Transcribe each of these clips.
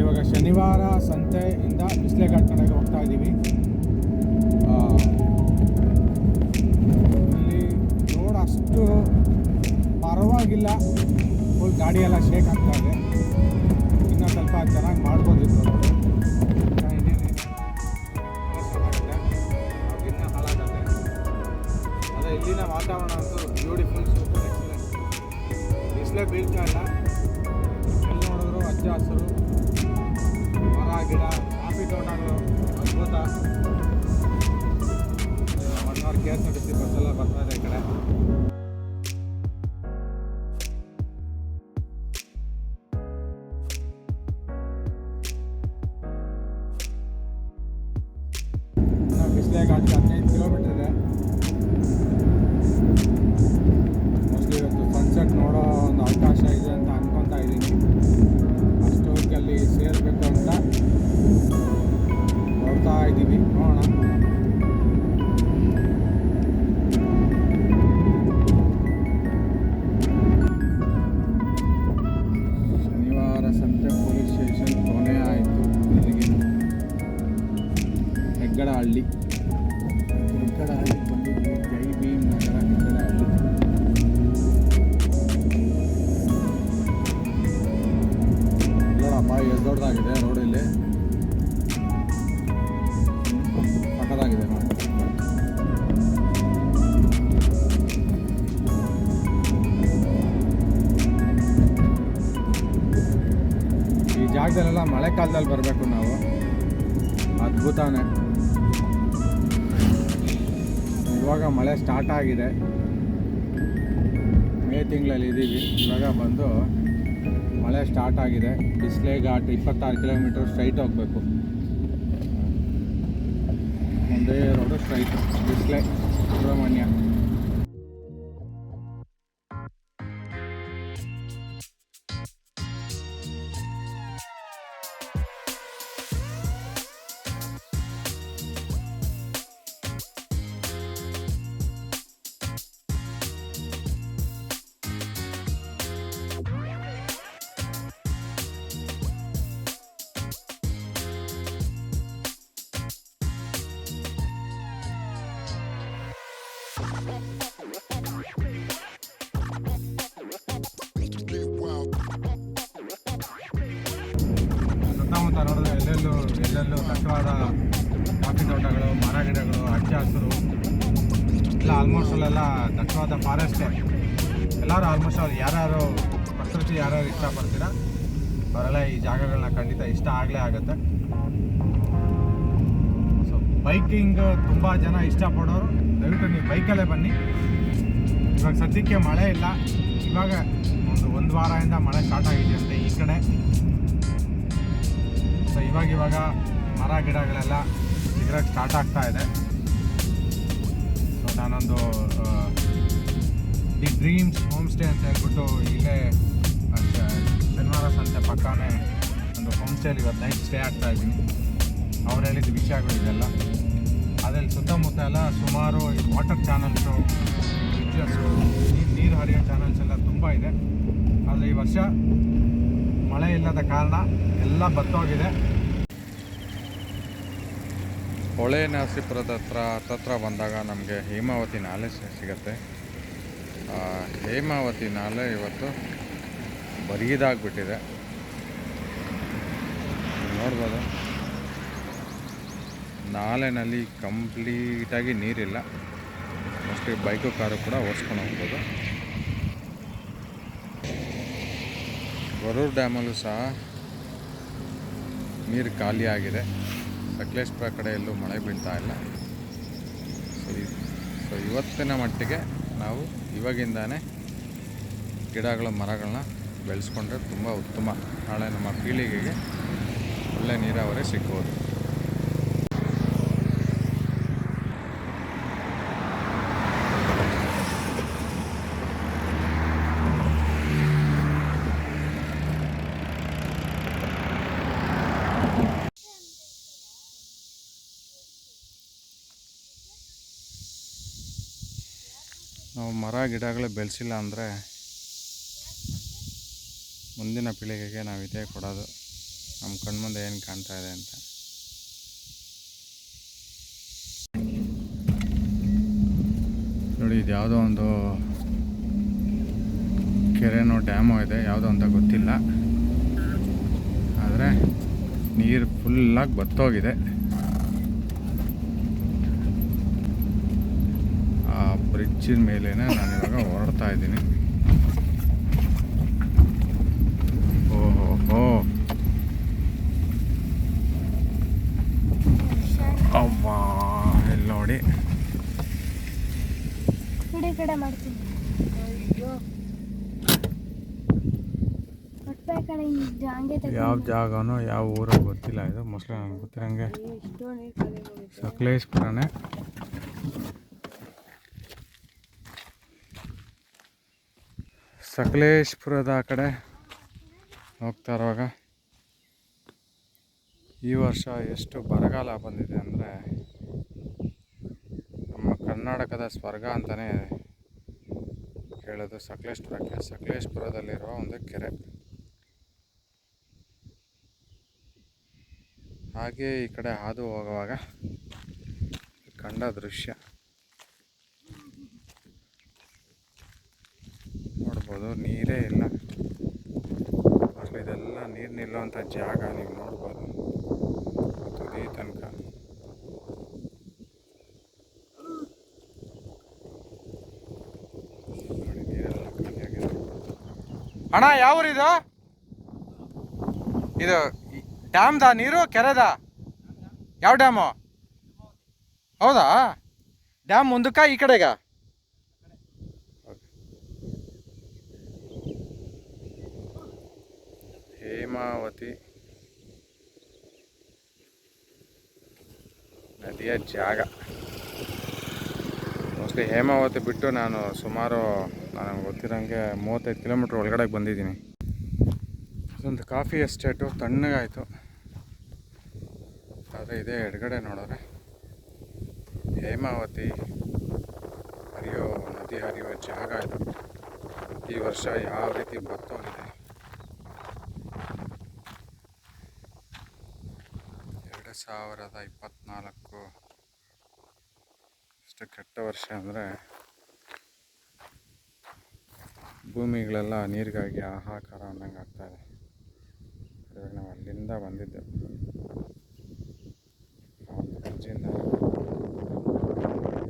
ಇವಾಗ ಶನಿವಾರ ಸಂತೆಯಿಂದ ಬಿಸ್ಲೆಘಾಟ್ ಕಡೆಗೆ ಹೋಗ್ತಾ ಇದ್ದೀವಿ ಇಲ್ಲಿ ರೋಡ್ ಅಷ್ಟು ಪರವಾಗಿಲ್ಲ. ಫುಲ್ ಗಾಡಿ ಎಲ್ಲ ಶೇಕ್ ಆಗ್ತಾ ಇದೆ. ಇನ್ನೂ ಸ್ವಲ್ಪ ಚೆನ್ನಾಗಿ ಮಾಡ್ಬೋದಿತ್ತು ಅದೇ ಇಲ್ಲಿನ ವಾತಾವರಣ ಅಂತೂ ಬ್ಯೂಟಿಫುಲ್ ಸೂಪರ್ ಎಕ್ಸಲೆಂಟ್ ಬಿಸಿಲೇ ಬೀಳ್ತಾ ಇಲ್ಲ. ಎಲ್ಲಿ ನೋಡಿದ್ರು ಹಚ್ಚ ಹಸಿರು. ಮರ ಗಿಡ, ಕಾಫಿ ತೋಟಗಳು ಅದ್ಭುತ. ಮಣ್ಣವ್ರು K S R T C bus ಎಲ್ಲ ಬರ್ತಾ ಇದೆ ಈ ಕಡೆ. ಬಿಸಿಲೆ ಘಾಟ್ಗೆ ಹದಿನೈದು ಕಿಲೋಮೀಟರ್ ಶನಿವಾರ ಸಂತೆ ಪೊಲೀಸ್ ಸ್ಟೇಷನ್ ಕೊನೆ ಆಯಿತು ಇಲ್ಲಿಗೆ ಹೆಗ್ಗಡಹಳ್ಳಿ ಹೆಗ್ಗಡಹಳ್ಳಿ ಜಾಗದಲ್ಲೆಲ್ಲ ಮಳೆಗಾಲದಲ್ಲಿ ಬರಬೇಕು ನಾವು. ಅದ್ಭುತನೇ. ಇವಾಗ ಮಳೆ ಸ್ಟಾರ್ಟ್ ಆಗಿದೆ. ಮೇ ತಿಂಗಳಲ್ಲಿ ಇದ್ದೀವಿ ಇವಾಗ ಬಂದು ಮಳೆ ಸ್ಟಾರ್ಟ್ ಆಗಿದೆ. ಬಿಸ್ಲೆ ಘಾಟ್ ಇಪ್ಪತ್ತಾರು ಕಿಲೋಮೀಟರ್ ಸ್ಟ್ರೈಟ್ ಹೋಗಬೇಕು. ಒಂದೇ ರೋಡು ಸ್ಟ್ರೈಟ್ ಬಿಸ್ಲೆ, ಸುಬ್ರಹ್ಮಣ್ಯ. ಕಷ್ಟವಾದ ದಟ್ಟವಾದ ಕಾಫಿ ತೋಟಗಳು, ಮರ ಗಿಡಗಳು ಹಚ್ಚ ಹಸಿರು, ಎಲ್ಲ ಆಲ್ಮೋಸ್ಟ್ ಅಲ್ಲೆಲ್ಲ ದಟ್ಟವಾದ ಫಾರೆಸ್ಟೇ ಎಲ್ಲರೂ ಆಲ್ಮೋಸ್ಟ್ ಅವ್ರು ಯಾರ್ಯಾರು ಪ್ರಕೃತಿ ಯಾರ್ಯಾರು ಇಷ್ಟಪಡ್ತೀರಾ, ಅವರೆಲ್ಲ ಈ ಜಾಗಗಳನ್ನ ಖಂಡಿತ ಇಷ್ಟ ಆಗಲೇ ಆಗುತ್ತೆ. ಸೊ ಬೈಕಿಂಗ್ ತುಂಬ ಜನ ಇಷ್ಟಪಡೋರು, ದಯವಿಟ್ಟು ನೀವು ಬೈಕಲ್ಲೇ ಬನ್ನಿ. ಇವಾಗ ಸದ್ಯಕ್ಕೆ ಮಳೆ ಇಲ್ಲ. ಇವಾಗ ಒಂದು ಒಂದು ವಾರದಿಂದ ಮಳೆ ಸ್ಟಾರ್ಟ್ ಆಗಿದೆಯಂತೆ ಈ ಕಡೆ. ಸೊ ಇವಾಗ ಇವಾಗ ಮರ ಗಿಡಗಳೆಲ್ಲ ಸಿಗರಕ್ಕೆ ಸ್ಟಾರ್ಟ್ ಆಗ್ತಾ ಇದೆ. ಸೊ ನಾನೊಂದು ದಿ ಡ್ರೀಮ್ಸ್ ಹೋಮ್ ಸ್ಟೇ ಅಂತ ಹೇಳ್ಬಿಟ್ಟು ಇಲ್ಲೇ ಶನಿವಾರ ಸಂತೆ ಪಕ್ಕನೇ ಒಂದು ಹೋಮ್ ಸ್ಟೇಲಿ ಇವತ್ತು ನೈಟ್ ಸ್ಟೇ ಆಗ್ತಾ ಇದ್ದೀನಿ. ಅವ್ರು ಹೇಳಿದ ವಿಷಯಗಳು ಇದೆಲ್ಲ. ಅದರಲ್ಲಿ ಸುತ್ತಮುತ್ತ ಎಲ್ಲ ಸುಮಾರು ವಾಟರ್ ಚಾನಲ್ಸು ಬ್ರಿಡ್ಜಸ್ಸು ನೀರು ಹರಿಯೋ ಚಾನಲ್ಸ್ ಎಲ್ಲ ತುಂಬ ಇದೆ. ಆದರೆ ಈ ವರ್ಷ ಮಳೆ ಇಲ್ಲದ ಕಾರಣ ಎಲ್ಲ ಬತ್ತೋಗಿದೆ. ಹೊಳೆ ನರಸೀಪುರದ ಹತ್ರ ಹತ್ತತ್ರ ಬಂದಾಗ ನಮಗೆ ಹೇಮಾವತಿ ನಾಲೆ ಸಿಗುತ್ತೆ. ಹೇಮಾವತಿ ನಾಲೆ ಇವತ್ತು ಬರೀದಾಗ್ಬಿಟ್ಟಿದೆ. ನೋಡ್ಬೋದು. ನಾಲೆನಲ್ಲಿ ಕಂಪ್ಲೀಟಾಗಿ ನೀರಿಲ್ಲ. ಮೋಸ್ಟ್ಲಿ ಬೈಕು, ಕಾರು ಕೂಡ ಓಡಿಸ್ಕೊಂಡು ಹೋಗ್ಬೋದು. ಗೊರೂರು ಡ್ಯಾಮಲ್ಲೂ ಸಹ ನೀರು ಖಾಲಿಯಾಗಿದೆ. ಸಕಲೇಶ್ಪುರ ಕಡೆ ಎಲ್ಲೂ ಮಳೆ ಬೀಳ್ತಾ ಇಲ್ಲ. ಸೊ ಸೊ ಇವತ್ತಿನ ಮಟ್ಟಿಗೆ ನಾವು ಇವಾಗಿಂದಾನೆ ಗಿಡಗಳ, ಮರಗಳನ್ನ ಬೆಳೆಸ್ಕೊಂಡ್ರೆ ತುಂಬ ಉತ್ತಮ. ನಾಳೆ ನಮ್ಮ ಪೀಳಿಗೆಗೆ ಒಳ್ಳೆ ನೀರಾವರಿ ಸಿಗ್ಬೋದು. ನಾವು ಮರ, ಗಿಡಗಳು ಬೆಳೆಸಿಲ್ಲ ಅಂದರೆ ಮುಂದಿನ ಪೀಳಿಗೆಗೆ ನಾವು ಇದೇ ಕೊಡೋದು. ನಮ್ಮ ಕಣ್ಮುಂದೆ ಏನು ಕಾಣ್ತಾ ಇದೆ ಅಂತ. ನೋಡಿ, ಇದು ಯಾವುದೋ ಒಂದು ಕೆರೆನೋ ಡ್ಯಾಮೋ ಇದೆ, ಯಾವುದೋ ಅಂತ ಗೊತ್ತಿಲ್ಲ. ಆದರೆ ನೀರು ಫುಲ್ಲಾಗಿ ಬತ್ತೋಗಿದೆ ಆ ಬ್ರಿಡ್ಜಿನ ಮೇಲೇ ನಾನು ಇವಾಗ ಹೊರಡ್ತಾ ಇದ್ದೀನಿ. ಓಹೋ ಅವ್ವಾ ಇಲ್ಲಿ ನೋಡಿ. ಕಡೆ ಮಾಡ್ತೀನಿ ಯಾವ ಜಾಗನೋ ಯಾವ ಊರೋ ಗೊತ್ತಿಲ್ಲ ಇದು. ಮೊಸಳೆ ನನಗೆ ಗೊತ್ತಿರಂಗೆ ಸಕಲೇಶ್ಪುರನೇ ಸಕಲೇಶ್ಪುರದ ಆ ಕಡೆ ಹೋಗ್ತಾ ಇರುವಾಗ ಈ ವರ್ಷ ಎಷ್ಟು ಬರಗಾಲ ಬಂದಿದೆ ಅಂದರೆ ನಮ್ಮ ಕರ್ನಾಟಕದ ಸ್ವರ್ಗ ಅಂತಲೇ ಹೇಳೋದು ಸಕಲೇಶ್ಪುರಕ್ಕೆ. ಸಕಲೇಶ್ಪುರದಲ್ಲಿರುವ ಒಂದು ಕೆರೆ. ಹಾಗೆ ಈ ಕಡೆ ಹಾದು ಹೋಗುವಾಗ ಕಂಡ ದೃಶ್ಯ ನೋಡ್ಬೋದು ನೀರೇ ಇಲ್ಲ ಅಸಲು ಇದೆಲ್ಲ ನೀರು ನಿಲ್ಲುವಂಥ ಜಾಗ ನೀವು ನೋಡ್ಬೋದು. ತುದಿ ತನಕ. ಅಣ್ಣ, ಯಾವ ಇದು? ಇದು ಡ್ಯಾಮ್ದ ನೀರು, ಕೆರೆದ? ಯಾವ ಡ್ಯಾಮು? ಹೌದಾ? ಡ್ಯಾಮ್ ಮುಂದಕ್ಕ ಈ ಕಡೆಗ? ಹೇಮಾವತಿ. ನದಿಯ ಜಾಗ. ಮೋಸ್ಟ್ಲಿ ಹೇಮಾವತಿ ಬಿಟ್ಟು ನಾನು ಸುಮಾರು, ನನಗೆ ಗೊತ್ತಿರೋಂಗೆ ಮೂವತ್ತೈದು ಕಿಲೋಮೀಟ್ರ್ ಒಳಗಡೆ ಬಂದಿದ್ದೀನಿ. ಅದೊಂದು ಕಾಫಿ ಎಸ್ಟೇಟು, ತಣ್ಣಗಾಯಿತು. ಆದರೆ ಇದೇ ಎಡಗಡೆ ನೋಡಿದ್ರೆ ಹೇಮಾವತಿ ಹರಿಯೋ ನದಿ ಹರಿಯುವ ಜಾಗ ಇದು. ಈ ವರ್ಷ ಯಾವ ರೀತಿ ಬತ್ತೋಗಿದೆ ಸಾವಿರದ ಇಪ್ಪತ್ತ್ನಾಲ್ಕು ಅಷ್ಟು ಕೆಟ್ಟ ವರ್ಷ ಅಂದರೆ ಭೂಮಿಗಳೆಲ್ಲ ನೀರಿಗಾಗಿ ಹಾಹಾಕಾರ ಅನ್ನಂಗೆ ಆಗ್ತಾಯಿದೆ ಇವಾಗ ನಾವು ಅಲ್ಲಿಂದ ಬಂದಿದ್ದೆ. ಆ ಒಂದು ಬ್ರಿಡ್ಜಿಂದ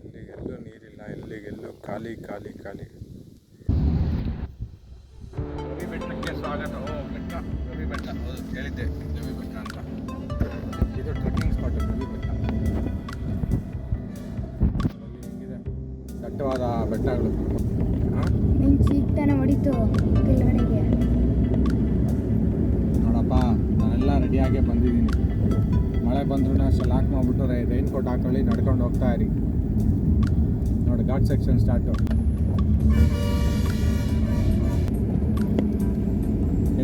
ಎಲ್ಲಿಗೆಲ್ಲೂ ನೀರಿಲ್ಲ, ಎಲ್ಲಿಗೆಲ್ಲೂ ಖಾಲಿ ಖಾಲಿ ಖಾಲಿ. ಮಳೆ ಬಂದ್ರೂ ಅಷ್ಟೇ ಲಾಕ್ ಮಾಡಿಬಿಟ್ಟು ರೈನ್ ಕೋಟ್ ಹಾಕೊಳ್ಳಿ, ನಡ್ಕೊಂಡು ಹೋಗ್ತಾ ಇರಿ. ನೋಡಿ ಘಾಟ್ ಸೆಕ್ಷನ್ ಸ್ಟಾರ್ಟು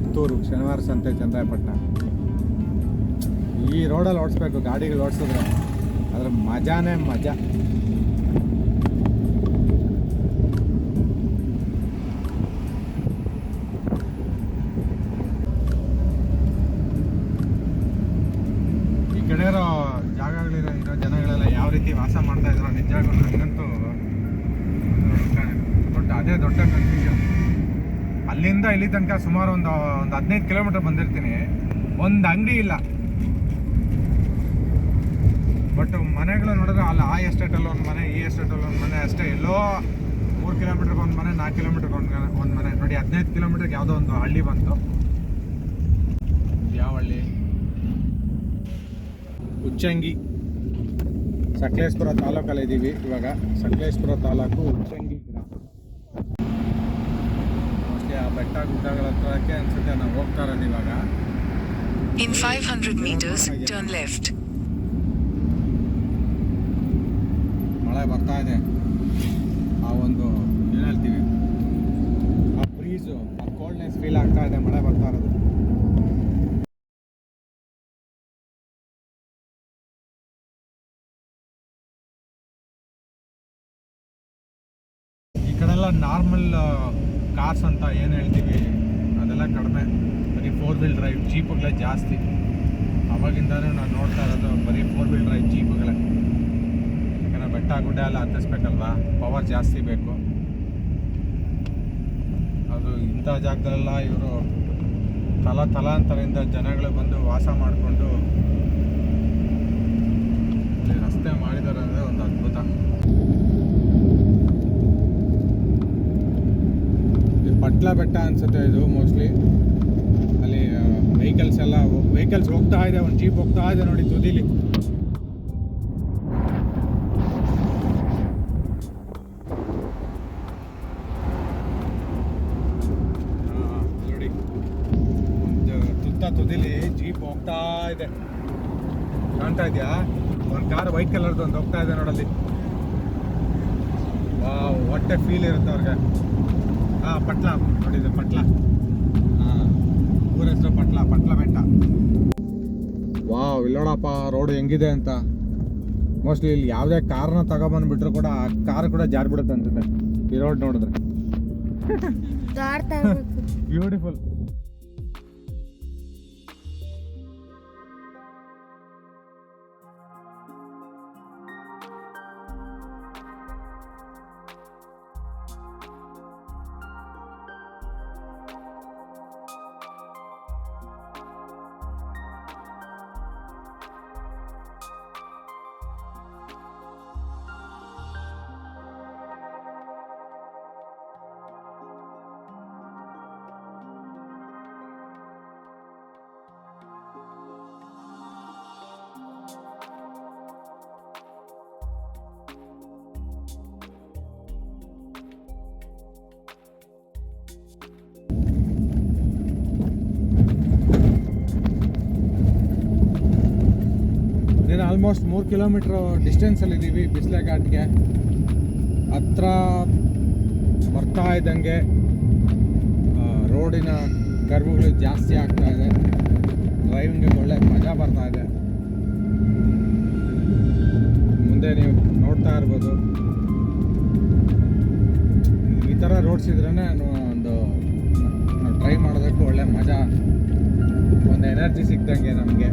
ಎತ್ತೂರು, ಶನಿವಾರ ಸಂತೆ ಚಂದ್ರಾಯಪಟ್ಟಣ ಈ ರೋಡಲ್ಲಿ ಓಡಿಸ್ಬೇಕು, ಗಾಡಿಗಳು ಓಡಿಸಿದ್ರೆ. ಅದ್ರ ಮಜಾನೇ ಮಜಾ ಈ ಕಡೆ ಇರೋ ಜಾಗಗಳಿರೋ ಇರೋ ಜನಗಳೆಲ್ಲ ಯಾವ ರೀತಿ ವಾಸ ಮಾಡ್ತಾ ಇದ್ರು ನಿಜವಾಗ್ಲೂ ನನಗಂತೂ ದೊಡ್ಡ ಅದೇ ದೊಡ್ಡ ಕನ್ಫ್ಯೂಷನ್ ಅಲ್ಲಿಂದ ಇಲ್ಲಿ ತನಕ ಸುಮಾರು ಒಂದು ಒಂದು ಹದಿನೈದು ಕಿಲೋಮೀಟರ್ ಬಂದಿರ್ತೀನಿ. ಒಂದು ಅಂಗಡಿ ಇಲ್ಲ. ಬಟ್ ಮನೆಗಳು ನೋಡಿದ್ರೆ ಅಲ್ಲಿ ಆ ಎಸ್ಟೇಟಲ್ಲಿ ಒಂದು ಮನೆ ಈ ಎಸ್ಟೇಟಲ್ಲಿ ಒಂದು ಮನೆ ಅಷ್ಟೇ. ಎಲ್ಲೋ ಮೂರು ಕಿಲೋಮೀಟ್ರಿಗೆ ಒಂದು ಮನೆ ನಾಲ್ಕು ಕಿಲೋಮೀಟ್ರಿಗೆ ಒಂದು ಒಂದು ಮನೆ. ನೋಡಿ ಹದಿನೈದು ಕಿಲೋಮೀಟ್ರಿಗೆ ಯಾವುದೋ ಒಂದು ಹಳ್ಳಿ ಬಂತು. ಯಾವ ಹಳ್ಳಿ? ಉಚ್ಚಂಗಿ. ಸಕಲೇಶ್ಪುರ ತಾಲೂಕಲ್ಲಿ ಇದ್ದೀವಿ ಇವಾಗ. ಸಕಲೇಶ್ಪುರ ತಾಲೂಕು ಉಚ್ಚಂಗಿ ಗ್ರಾಮ ಮೋಸ್ಟ್ಲಿ ಆ ಬೆಟ್ಟ ಗುಡ್ಡಗಳ ಹತ್ರಕ್ಕೆ ಅನ್ಸುತ್ತೆ ನಾವು ಹೋಗ್ತಾ ಇರೋದು ಇವಾಗ. In 500 metres turn left. ಮಳೆ ಬರ್ತಾ ಇದೆ. ಆ ಒಂದು ಏನು ಹೇಳ್ತೀವಿ. ಆ ಬ್ರೀಸು ಆ ಕೋಲ್ಡ್ನೆಸ್ ಫೀಲ್ ಆಗ್ತಾ ಇದೆ ಮಳೆ ಬರ್ತಾ ಇರೋದು. ಈ ಕಡೆಲ್ಲ ನಾರ್ಮಲ್ ಕಾರ್ಸ್ ಅಂತ ಏನು ಹೇಳ್ತೀವಿ, ಅದೆಲ್ಲ ಕಡಿಮೆ. ಬರೀ ಫೋರ್ ವೀಲ್ ಡ್ರೈವ್ ಜೀಪುಗಳೇ ಜಾಸ್ತಿ. ಅವಾಗಿಂದನೂ ನಾನು ನೋಡ್ತಾ ಇರೋದು ಬರೀ ಫೋರ್ ವೀಲ್ ಡ್ರೈವ್ ಜೀಪುಗಳೇ ಯಾಕಂದರೆ ಬೆಟ್ಟ ಗುಡ್ಡ ಎಲ್ಲ ಹತ್ತಿಸ್ಬೇಕಲ್ವಾ? ಪವರ್ ಜಾಸ್ತಿ ಬೇಕು. ಅದು ಇಂಥ ಜಾಗದಲ್ಲೆಲ್ಲ ಇವರು ತಲ ತಲಾಂತರದಿಂದ ಜನಗಳು ಬಂದು ವಾಸ ಮಾಡಿಕೊಂಡು ರಸ್ತೆ ಮಾಡಿದ್ದಾರೆ ಅಂದರೆ ಒಂದು ಅದ್ಭುತ. ಪಟ್ಲ ಬೆಟ್ಟ ಅನ್ಸುತ್ತೆ ಇದು ಮೋಸ್ಟ್ಲಿ ಅಲ್ಲಿ ವೆಹಿಕಲ್ಸ್ ಎಲ್ಲ ವೆಹಿಕಲ್ಸ್ ಹೋಗ್ತಾ ಇದೆ, ಒಂದು ಜೀಪ್ ಹೋಗ್ತಾ ಇದೆ ನೋಡಿ ತುದಿಲಿ. ನೋಡಿ, ಒಂದು ತುತ್ತ ತುದಿಲಿ ಜೀಪ್ ಹೋಗ್ತಾ ಇದೆ. ಕಾಣ್ತಾ ಇದೆಯಾ? ಒಂದು ಕಾರ್ ವೈಟ್ ಕಲರ್ದು ಒಂದು ಹೋಗ್ತಾ ಇದೆ ನೋಡಲ್ಲಿ. ವಾವ್, ಹೊಟ್ಟೆ ಫೀಲ್ ಇರುತ್ತೆ ಅವ್ರಿಗೆ. ಹಾಂ ಪಟ್ಲ. ನೋಡಿದೆ ಪಟ್ಲ. ಹಾಂ ಊರ ಹೆಸರು ಪಟ್ಲ ಪಟ್ಲ ಬೆಟ್ಟ. ವಾವ್ ಇಲ್ಲೋಡಪ್ಪ ರೋಡ್ ಹೆಂಗಿದೆ ಅಂತ. ಮೋಸ್ಟ್ಲಿ ಇಲ್ಲಿ ಯಾವುದೇ ಕಾರ್ನ ತಗೊಬಂದ್ಬಿಟ್ರು ಕೂಡ ಆ ಕಾರ್ ಕೂಡ ಜಾರ್ಬಿಡುತ್ತೆ ಅನ್ಸುತ್ತೆ. ಈ ರೋಡ್ ನೋಡಿದ್ರೆ. ಬ್ಯೂಟಿಫುಲ್ ಆಲ್ಮೋಸ್ಟ್ ಮೂರು ಕಿಲೋಮೀಟ್ರ್ ಡಿಸ್ಟೆನ್ಸಲ್ಲಿ ಇದ್ದೀವಿ ಬಿಸ್ಲೆ ಘಾಟ್ಗೆ ಹತ್ರ ಬರ್ತಾ ಇದ್ದಂಗೆ ರೋಡಿನ ಕರ್ವುಗಳು ಜಾಸ್ತಿ ಆಗ್ತಾ ಇದೆ. ಡ್ರೈವಿಂಗಿಗೆ ಒಳ್ಳೆ ಮಜಾ ಬರ್ತಾ ಇದೆ. ಮುಂದೆ ನೀವು ನೋಡ್ತಾ ಇರ್ಬೋದು. ಈ ಥರ ರೋಡ್ಸ್ ಇದ್ರೇ ಒಂದು ಟ್ರೈ ಮಾಡೋದಕ್ಕೂ ಒಳ್ಳೆ ಮಜಾ, ಒಂದು ಎನರ್ಜಿ ಸಿಕ್ದಂಗೆ ನಮಗೆ.